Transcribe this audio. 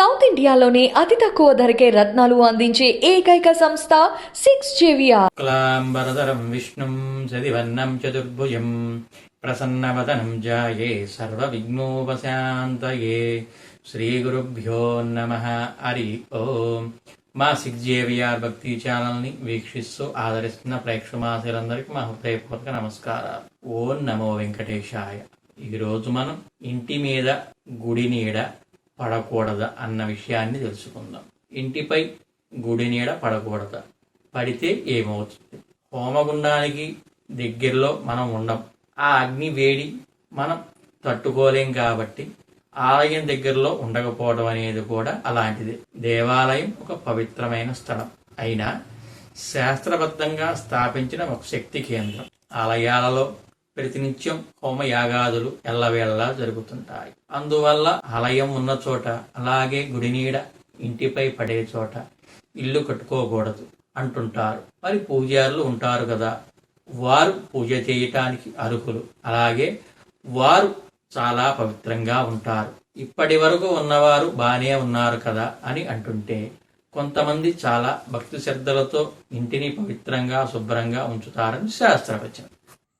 South ఇండియాలోనే అతి తక్కువ ధరకే రత్నాలు అందించే ఏకైక సంస్థ సిక్స్ జేవిఆర్. క్లాంబరధరం విష్ణుం సదివన్నం చతుర్భుజం ప్రసన్నవదనం జాయే సర్వవిఘ్నోపశాంతయే. శ్రీగురుభ్యో నమ హరి ఓం. మా సిక్స్ జేవిఆర్ భక్తి ఛానల్ని వీక్షిస్తూ ఆదరిస్తున్న ప్రేక్షమాసులందరికీ మా హృదయపూర్వక నమస్కారాలు. ఓం నమో వెంకటేశాయ. ఈరోజు మనం ఇంటి మీద గుడి నీడ పడకూడదా అన్న విషయాన్ని తెలుసుకుందాం. ఇంటిపై గుడి నీడ పడకూడదా? పడితే ఏమవుతుంది? హోమగుండానికి దగ్గరలో మనం ఉండం. ఆ అగ్ని వేడి మనం తట్టుకోలేం కాబట్టి ఆలయం దగ్గరలో ఉండకపోవడం అనేది కూడా అలాంటిది. దేవాలయం ఒక పవిత్రమైన స్థలం. అయినా శాస్త్రబద్ధంగా స్థాపించిన ఒక శక్తి కేంద్రం. ఆలయాలలో ప్రతినిత్యం హోమయాగాదులు ఎల్లవేళలా జరుగుతుంటాయి. అందువల్ల ఆలయం ఉన్న చోట అలాగే గుడినీడ ఇంటిపై పడే చోట ఇల్లు కట్టుకోకూడదు అంటుంటారు. మరి పూజారులు ఉంటారు కదా వారు పూజ చేయటానికి అర్హులు. అలాగే వారు చాలా పవిత్రంగా ఉంటారు. ఇప్పటి వరకు ఉన్నవారు బానే ఉన్నారు కదా అని అంటుంటే కొంతమంది చాలా భక్తి శ్రద్ధలతో ఇంటిని పవిత్రంగా శుభ్రంగా ఉంచుతారని శాస్త్రవచనం.